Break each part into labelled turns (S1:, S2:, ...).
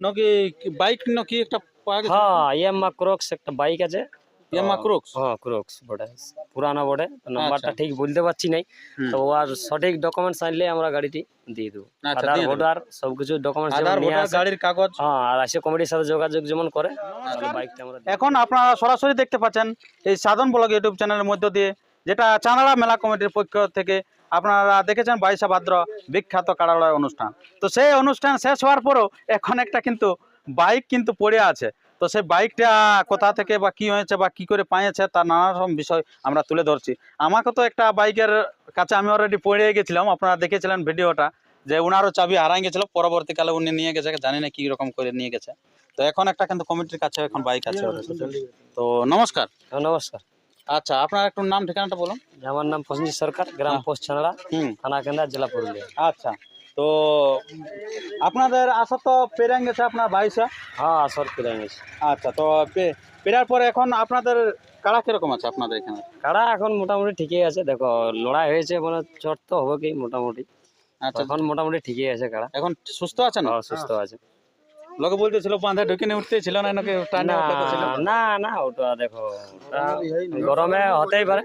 S1: নাকি বাইক নাকি একটা পাওয়া গেছে?
S2: হ্যাঁ ইয়াম্মা ক্রক্স একটা বাইক আছে।
S1: ইয়ামা ক্রুক্স
S2: হ্যাঁ ক্রক্স বটে। পুরানো তো নাম্বারটা। ঠিক বলতে পারছি নাই। তো আর সঠিক ডকুমেন্টস আনলে আমরা গাড়িটি দিয়ে দেবো। আধার। ভোটার সবকিছু ডকুমেন্টস
S1: আধার ভোটার গাড়ির কাগজ।
S2: হ্যাঁ আর কমিটির সাথে যোগাযোগ যেমন করে বাইকটা আমরা
S1: এখন আপনারা সরাসরি দেখতে পাচ্ছেন এই সাধন ব্লগ ইউটিউব চ্যানেলের মধ্য দিয়ে। যেটা চাঁদড়া মেলা কমিটির পক্ষ থেকে আপনারা দেখেছেন বাইশা ভাদ্র বিখ্যাত কারালয় অনুষ্ঠান। তো সেই অনুষ্ঠান শেষ হওয়ার পরেও এখন একটা কিন্তু বাইক কিন্তু পড়ে আছে। তো সেই বাইকটা কোথা থেকে বা কি হয়েছে বা কি করে পাইয়েছে তার নানা রকম বিষয় আমরা তুলে ধরছি। আমাকে তো একটা বাইকের কাছে আমি অলরেডি পড়ে গেছিলাম আপনারা দেখেছিলেন ভিডিওটা যে ওনারও চাবি হারাই গেছিল পরবর্তীকালে উনি নিয়ে গেছে জানি না কি রকম করে নিয়ে গেছে। তো এখন একটা কিন্তু কমিটির কাছে এখন বাইক আছে। তো নমস্কার।
S2: হ্যাঁ, নমস্কার।
S1: আচ্ছা আপনার একটু নাম ঠিকানাটা বলুন।
S2: আমার নাম প্রসেনজিৎ সরকার গ্রাম
S1: হ্যাঁ।
S2: পোস্ট ছাড়া
S1: হুম।
S2: থানা কেন্দ্র জেলা পুরুলিয়া।
S1: আচ্ছা তো আপনাদের আসা তো পেরাং গেছে আপনার বাইশা
S2: হ্যাঁ আসর কিনে গেছে।
S1: আচ্ছা তো পেরার পরে এখন আপনাদের কাড়া কীরকম আছে আপনাদের এখানে?
S2: কাড়া এখন মোটামুটি ঠিকই আছে। দেখো লড়াই হয়েছে মানে চট তো হবে কি মোটামুটি।
S1: আচ্ছা।
S2: এখন মোটামুটি ঠিকই আছে কাড়া।
S1: এখন সুস্থ আছেন?
S2: হ্যাঁ, সুস্থ আছে।
S1: লোকে বলতেছিল বাঁধে ঢুকে নিয়ে উঠতে ছিল না নাকি টানে
S2: না না। না ওটা দেখো গরমে হতেই পারে।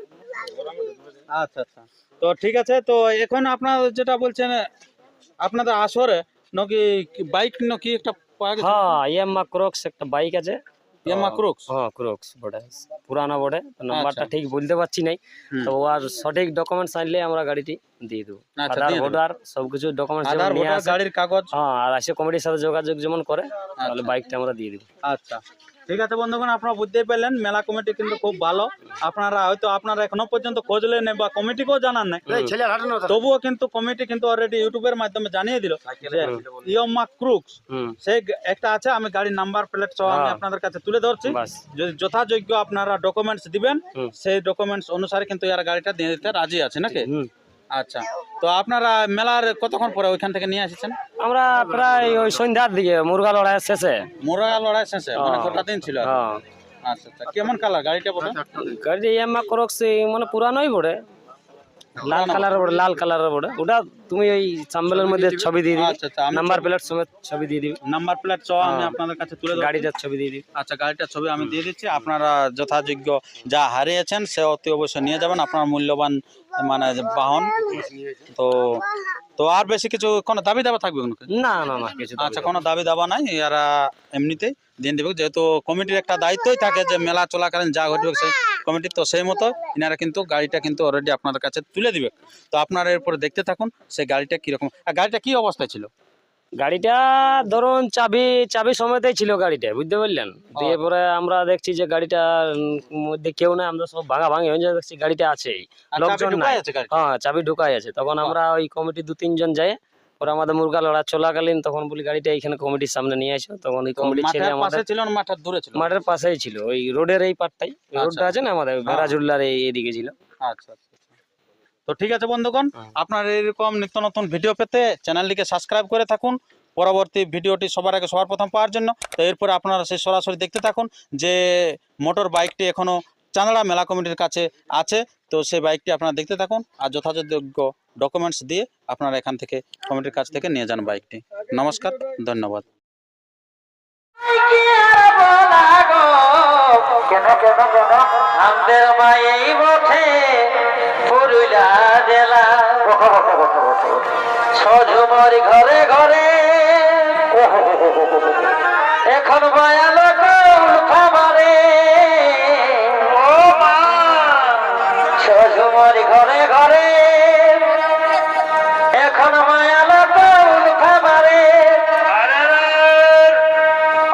S1: আচ্ছা আচ্ছা। তো ঠিক আছে তো এখন আপনার যেটা বলছেন আপনাদের আসরে নাকি বাইক নাকি একটা পাওয়া গেছে?
S2: হ্যাঁ ইয়াম্মা ক্রক্স একটা বাইক আছে।
S1: ইয়ামা ক্রুক্স
S2: হ্যাঁ ক্রক্স বটে। পুরানো বটে তো নাম্বারটা
S1: আচ্ছা।
S2: ঠিক বলতে পারছি নাই। তো আর সঠিক ডকুমেন্টস আনলে আমরা গাড়িটি দিয়ে দেবো।
S1: আচ্ছা,
S2: আধার ভোটার সবকিছু ডকুমেন্টস
S1: আধার ভোটার গাড়ির কাগজ।
S2: হ্যাঁ আর এসে কমিটির সাথে যোগাযোগ যেমন করে তাহলে
S1: আচ্ছা।
S2: বাইকটা আমরা দিয়ে দেবো।
S1: আচ্ছা। ঠিক আছে বন্ধুগণ আপনারা বুঝতেই পারলেন মেলা কমিটি কিন্তু খুব ভালো। আপনারা হয়তো আপনারা এখনও পর্যন্ত খোঁজলেন না বা কমিটিকেও জানান নাই। তবুও কিন্তু কমিটি কিন্তু অলরেডি ইউটিউবের মাধ্যমে জানিয়ে দিল ইয়মা ক্রুক্স সেই একটা আছে আমি গাড়ির নাম্বার প্লেট সহ আমি
S2: হ্যাঁ।
S1: আপনাদের কাছে তুলে ধরছি। যদি যথাযোগ্য আপনারা ডকুমেন্টস দিবেন সেই ডকুমেন্টস অনুসারে কিন্তু এর গাড়িটা দিয়ে দিতে রাজি আছে নাকি? আচ্ছা। তো আপনারা মেলার কতক্ষণ পরে ওইখান থেকে নিয়ে এসেছেন?
S2: আমরা প্রায় ওই সন্ধ্যার দিকে মুরগা লড়াই শেষে।
S1: মুরগা লড়াই শেষে? মানে
S2: হ্যাঁ।
S1: গোটা দিন ছিল।
S2: হ্যাঁ।
S1: আচ্ছা আচ্ছা। কেমন কালার? গাড়িটা বলে
S2: গাড়ি করক ক্রক্স মানে পুরানোই বটে লাল কালারের বটে লাল কালারের বটে ওটা। তুমি ওই সাম্বেলের মধ্যে ছবি দিয়ে দিবে।
S1: আচ্ছা আচ্ছা
S2: নাম্বার প্লেট সমেত ছবি দিয়ে দিবে।
S1: নাম্বার প্লেট সহ আমি
S2: হ্যাঁ।
S1: আপনাদের কাছে তুলে
S2: গাড়িটার ছবি দিয়ে দিবে।
S1: আচ্ছা গাড়িটার ছবি আমি দিয়ে দিচ্ছি। আপনারা যথাযোগ্য যা হারিয়েছেন সে অতি অবশ্যই নিয়ে যাবেন। আপনার মূল্যবান মানে বাহন। তো তো আর বেশি কিছু কোনো দাবি দাবা থাকবে
S2: না না না কিছু
S1: আচ্ছা কোনো দাবি দাবা নাই। এরা এমনিতেই দিন দেবে যেহেতু কমিটির একটা দায়িত্বই থাকে যে মেলা চলাকালীন যা ঘটবে সেই কমিটির তো সেই মতো ইনারা কিন্তু গাড়িটা কিন্তু অলরেডি আপনাদের কাছে তুলে দিবে। তো আপনারা এরপরে দেখতে থাকুন সেই গাড়িটা কীরকম। আর গাড়িটা কি অবস্থায় ছিল?
S2: গাড়িটা ধরুন চাবি চাবি সময়তেই ছিল গাড়িটা বুঝতে পারলেন? দিয়ে পরে আমরা দেখছি যে গাড়িটার মধ্যে কেউ না আমরা সব ভাঙা ভাঙি হয়ে দেখছি গাড়িটা আছেই লোকজন নাই। হ্যাঁ চাবি ঢুকাই আছে। তখন আমরা ওই কমিটি দু তিনজন যাই ওরা আমাদের মুরগা লড়া চলাকালীন তখন বলি গাড়িটা এখানে কমিটির সামনে নিয়ে আসো তখন ওই কমিটি
S1: মাঠের
S2: আমাদের
S1: ছিল মাঠের দূরে ছিল
S2: মাঠের পাশেই ছিল ওই রোডের এই পাটটাই
S1: আচ্ছা।
S2: রোডটা আছে না আমাদের বেড়াঝুল্লার এই এদিকে ছিল
S1: আচ্ছা আচ্ছা আচ্ছা। তো ঠিক আছে বন্ধুগণ
S2: হ্যাঁ।
S1: আপনার এরকম নিত্য নতুন ভিডিও পেতে চ্যানেলটিকে সাবস্ক্রাইব করে থাকুন পরবর্তী ভিডিওটি সবার আগে সবার প্রথম পাওয়ার জন্য তো এরপরে আপনারা সেই সরাসরি দেখতে থাকুন যে মোটর বাইকটি এখনও চাঁদড়া মেলা কমিটির কাছে আছে। তো সেই বাইকটি আপনারা দেখতে থাকুন আর যথাযথযোগ্য ডকুমেন্টস দিয়ে আপনারা এখান থেকে কমিটির কাছ থেকে নিয়ে যান বাইকটি। নমস্কার, ধন্যবাদ।
S3: কেন কেন কেন? আমাদের